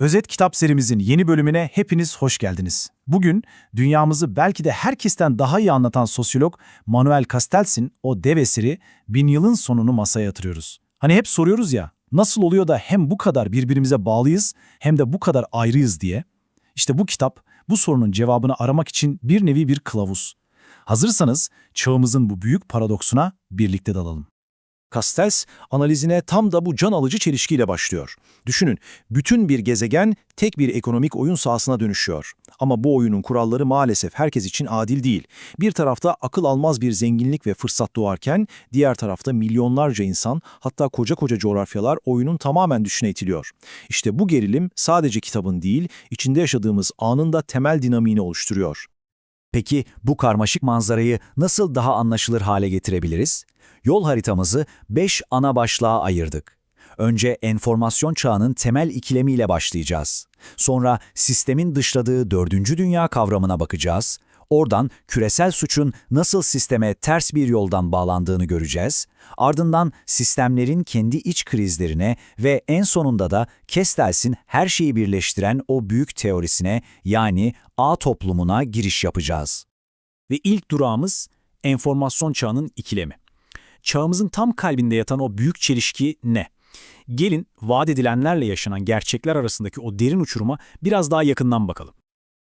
Özet Kitap serimizin yeni bölümüne hepiniz hoş geldiniz. Bugün dünyamızı belki de herkesten daha iyi anlatan sosyolog Manuel Castells'in o dev eseri Bin Yılın Sonunu masaya yatırıyoruz. Hani hep soruyoruz ya, nasıl oluyor da hem bu kadar birbirimize bağlıyız hem de bu kadar ayrıyız diye. İşte bu kitap bu sorunun cevabını aramak için bir nevi bir kılavuz. Hazırsanız çağımızın bu büyük paradoksuna birlikte dalalım. Castells analizine tam da bu can alıcı çelişkiyle başlıyor. Düşünün, bütün bir gezegen tek bir ekonomik oyun sahasına dönüşüyor. Ama bu oyunun kuralları maalesef herkes için adil değil. Bir tarafta akıl almaz bir zenginlik ve fırsat doğarken, diğer tarafta milyonlarca insan, hatta koca koca coğrafyalar oyunun tamamen düşüne itiliyor. İşte bu gerilim sadece kitabın değil, içinde yaşadığımız anın da temel dinamiğini oluşturuyor. Peki bu karmaşık manzarayı nasıl daha anlaşılır hale getirebiliriz? Yol haritamızı 5 ana başlığa ayırdık. Önce enformasyon çağının temel ikilemiyle başlayacağız. Sonra sistemin dışladığı dördüncü dünya kavramına bakacağız. Oradan küresel suçun nasıl sisteme ters bir yoldan bağlandığını göreceğiz. Ardından sistemlerin kendi iç krizlerine ve en sonunda da Kestels'in her şeyi birleştiren o büyük teorisine yani A toplumuna giriş yapacağız. Ve ilk durağımız enformasyon çağının ikilemi. Çağımızın tam kalbinde yatan o büyük çelişki ne? Gelin vaat edilenlerle yaşanan gerçekler arasındaki o derin uçuruma biraz daha yakından bakalım.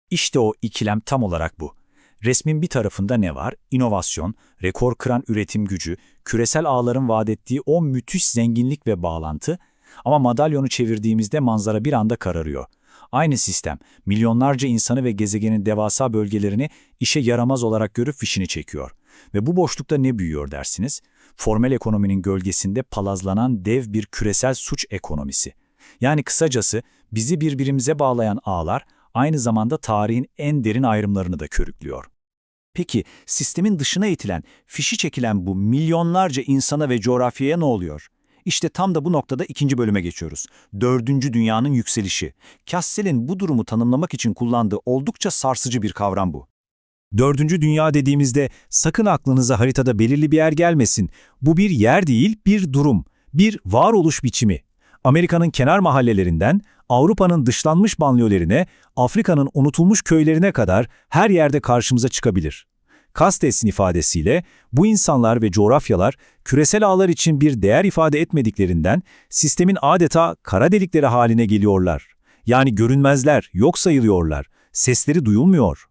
İşte o ikilem tam olarak bu. Resmin bir tarafında ne var? İnovasyon, rekor kıran üretim gücü, küresel ağların vaat ettiği o müthiş zenginlik ve bağlantı ama madalyonu çevirdiğimizde manzara bir anda kararıyor. Aynı sistem, milyonlarca insanı ve gezegenin devasa bölgelerini işe yaramaz olarak görüp fişini çekiyor. Ve bu boşlukta ne büyüyor dersiniz? Formel ekonominin gölgesinde palazlanan dev bir küresel suç ekonomisi. Yani kısacası bizi birbirimize bağlayan ağlar aynı zamanda tarihin en derin ayrımlarını da körüklüyor. Peki sistemin dışına itilen, fişi çekilen bu milyonlarca insana ve coğrafyaya ne oluyor? İşte tam da bu noktada ikinci bölüme geçiyoruz. Dördüncü dünyanın yükselişi. Castell'in bu durumu tanımlamak için kullandığı oldukça sarsıcı bir kavram bu. Dördüncü dünya dediğimizde sakın aklınıza haritada belirli bir yer gelmesin. Bu bir yer değil, bir durum, bir varoluş biçimi. Amerika'nın kenar mahallelerinden, Avrupa'nın dışlanmış banliyölerine, Afrika'nın unutulmuş köylerine kadar her yerde karşımıza çıkabilir. Kastes'in ifadesiyle bu insanlar ve coğrafyalar küresel ağlar için bir değer ifade etmediklerinden sistemin adeta kara delikleri haline geliyorlar. Yani görünmezler, yok sayılıyorlar, sesleri duyulmuyor.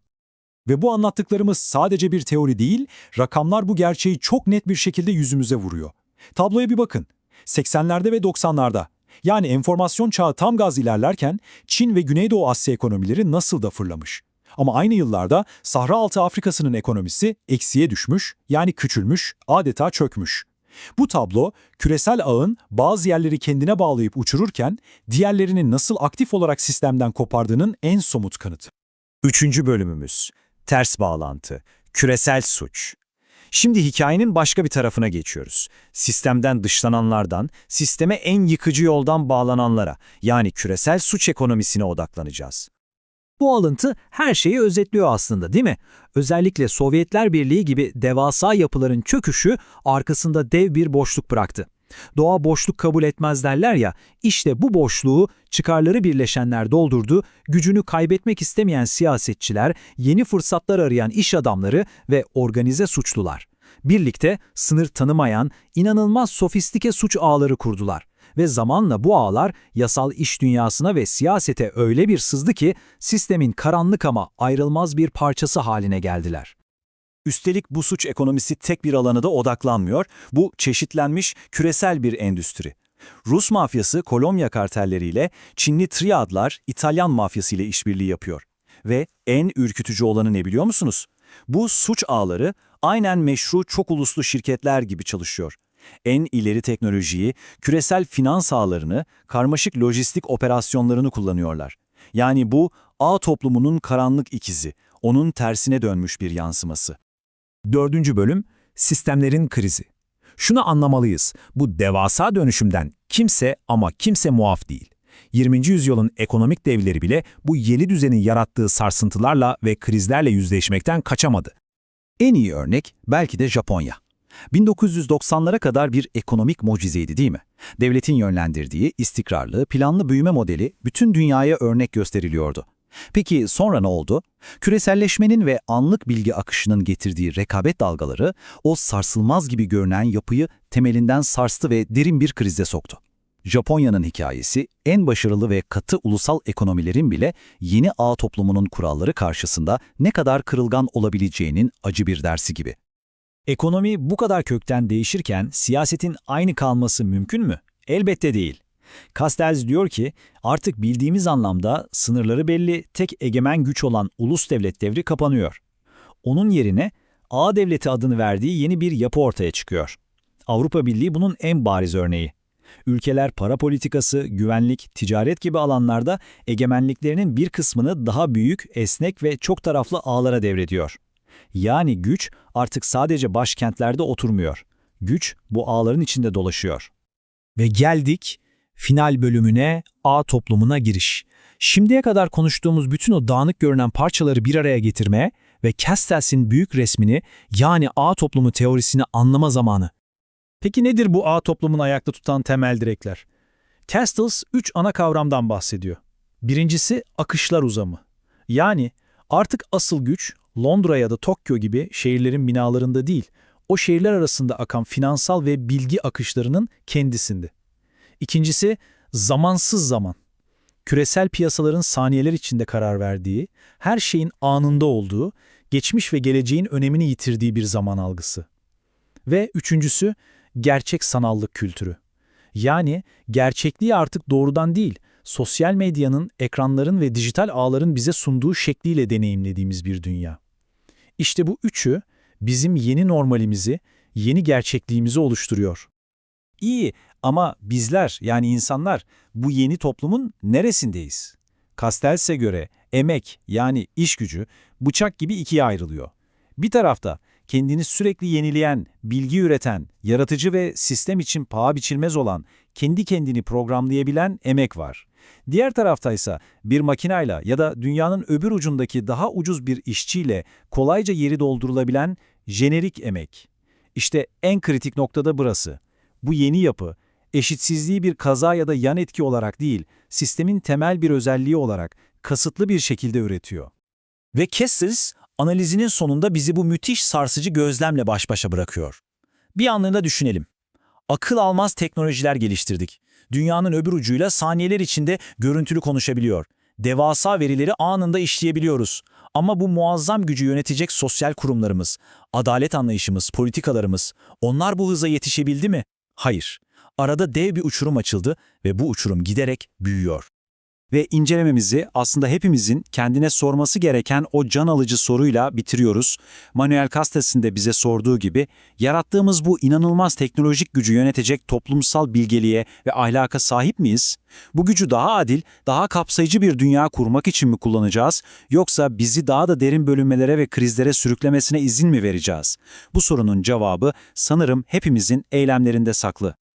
Ve bu anlattıklarımız sadece bir teori değil, rakamlar bu gerçeği çok net bir şekilde yüzümüze vuruyor. Tabloya bir bakın. 80'lerde ve 90'larda yani enformasyon çağı tam gaz ilerlerken Çin ve Güneydoğu Asya ekonomileri nasıl da fırlamış. Ama aynı yıllarda Sahra Altı Afrika'sının ekonomisi eksiye düşmüş, yani küçülmüş, adeta çökmüş. Bu tablo, küresel ağın bazı yerleri kendine bağlayıp uçururken, diğerlerini nasıl aktif olarak sistemden kopardığının en somut kanıtı. Üçüncü bölümümüz. Ters bağlantı. Küresel suç. Şimdi hikayenin başka bir tarafına geçiyoruz. Sistemden dışlananlardan, sisteme en yıkıcı yoldan bağlananlara, yani küresel suç ekonomisine odaklanacağız. Bu alıntı her şeyi özetliyor aslında değil mi? Özellikle Sovyetler Birliği gibi devasa yapıların çöküşü arkasında dev bir boşluk bıraktı. Doğa boşluk kabul etmez derler ya, işte bu boşluğu çıkarları birleşenler doldurdu, gücünü kaybetmek istemeyen siyasetçiler, yeni fırsatlar arayan iş adamları ve organize suçlular. Birlikte sınır tanımayan, inanılmaz sofistike suç ağları kurdular. Ve zamanla bu ağlar yasal iş dünyasına ve siyasete öyle bir sızdı ki sistemin karanlık ama ayrılmaz bir parçası haline geldiler. Üstelik bu suç ekonomisi tek bir alana da odaklanmıyor, bu çeşitlenmiş küresel bir endüstri. Rus mafyası Kolomya kartelleriyle, Çinli triadlar İtalyan mafyası ile işbirliği yapıyor. Ve en ürkütücü olanı ne biliyor musunuz? Bu suç ağları aynen meşru çok uluslu şirketler gibi çalışıyor. En ileri teknolojiyi, küresel finans ağlarını, karmaşık lojistik operasyonlarını kullanıyorlar. Yani bu ağ toplumunun karanlık ikizi, onun tersine dönmüş bir yansıması. Dördüncü bölüm, sistemlerin krizi. Şunu anlamalıyız, bu devasa dönüşümden kimse ama kimse muaf değil. 20. yüzyılın ekonomik devleri bile bu yeni düzenin yarattığı sarsıntılarla ve krizlerle yüzleşmekten kaçamadı. En iyi örnek belki de Japonya. 1990'lara kadar bir ekonomik mucizeydi değil mi? Devletin yönlendirdiği istikrarlı, planlı büyüme modeli bütün dünyaya örnek gösteriliyordu. Peki sonra ne oldu? Küreselleşmenin ve anlık bilgi akışının getirdiği rekabet dalgaları o sarsılmaz gibi görünen yapıyı temelinden sarstı ve derin bir krize soktu. Japonya'nın hikayesi en başarılı ve katı ulusal ekonomilerin bile yeni ağ toplumunun kuralları karşısında ne kadar kırılgan olabileceğinin acı bir dersi gibi. Ekonomi bu kadar kökten değişirken siyasetin aynı kalması mümkün mü? Elbette değil. Castells diyor ki artık bildiğimiz anlamda sınırları belli tek egemen güç olan ulus devlet devri kapanıyor. Onun yerine ağ devleti adını verdiği yeni bir yapı ortaya çıkıyor. Avrupa Birliği bunun en bariz örneği. Ülkeler para politikası, güvenlik, ticaret gibi alanlarda egemenliklerinin bir kısmını daha büyük, esnek ve çok taraflı ağlara devrediyor. Yani güç artık sadece başkentlerde oturmuyor. Güç bu ağların içinde dolaşıyor. Ve geldik final bölümüne A toplumuna giriş. Şimdiye kadar konuştuğumuz bütün o dağınık görünen parçaları bir araya getirmeye ve Castells'in büyük resmini yani A toplumu teorisini anlama zamanı. Peki nedir bu ağ toplumunu ayakta tutan temel direkler? Castells üç ana kavramdan bahsediyor. Birincisi akışlar uzamı. Yani artık asıl güç Londra ya da Tokyo gibi şehirlerin binalarında değil, o şehirler arasında akan finansal ve bilgi akışlarının kendisinde. İkincisi zamansız zaman. Küresel piyasaların saniyeler içinde karar verdiği, her şeyin anında olduğu, geçmiş ve geleceğin önemini yitirdiği bir zaman algısı. Ve üçüncüsü gerçek sanallık kültürü. Yani gerçekliği artık doğrudan değil, sosyal medyanın, ekranların ve dijital ağların bize sunduğu şekliyle deneyimlediğimiz bir dünya. İşte bu üçü bizim yeni normalimizi, yeni gerçekliğimizi oluşturuyor. İyi ama bizler yani insanlar bu yeni toplumun neresindeyiz? Castells'e göre emek yani iş gücü bıçak gibi ikiye ayrılıyor. Bir tarafta kendini sürekli yenileyen, bilgi üreten, yaratıcı ve sistem için paha biçilmez olan, kendi kendini programlayabilen emek var. Diğer taraftaysa bir makinayla ya da dünyanın öbür ucundaki daha ucuz bir işçiyle kolayca yeri doldurulabilen jenerik emek. İşte en kritik noktada burası. Bu yeni yapı, eşitsizliği bir kaza ya da yan etki olarak değil, sistemin temel bir özelliği olarak kasıtlı bir şekilde üretiyor. Ve Castells analizinin sonunda bizi bu müthiş sarsıcı gözlemle baş başa bırakıyor. Bir anlığında düşünelim. Akıl almaz teknolojiler geliştirdik. Dünyanın öbür ucuyla saniyeler içinde görüntülü konuşabiliyor. Devasa verileri anında işleyebiliyoruz. Ama bu muazzam gücü yönetecek sosyal kurumlarımız, adalet anlayışımız, politikalarımız, onlar bu hıza yetişebildi mi? Hayır. Arada dev bir uçurum açıldı ve bu uçurum giderek büyüyor. Ve incelememizi aslında hepimizin kendine sorması gereken o can alıcı soruyla bitiriyoruz. Manuel Castells'in de bize sorduğu gibi, yarattığımız bu inanılmaz teknolojik gücü yönetecek toplumsal bilgeliğe ve ahlaka sahip miyiz? Bu gücü daha adil, daha kapsayıcı bir dünya kurmak için mi kullanacağız, yoksa bizi daha da derin bölünmelere ve krizlere sürüklemesine izin mi vereceğiz? Bu sorunun cevabı sanırım hepimizin eylemlerinde saklı.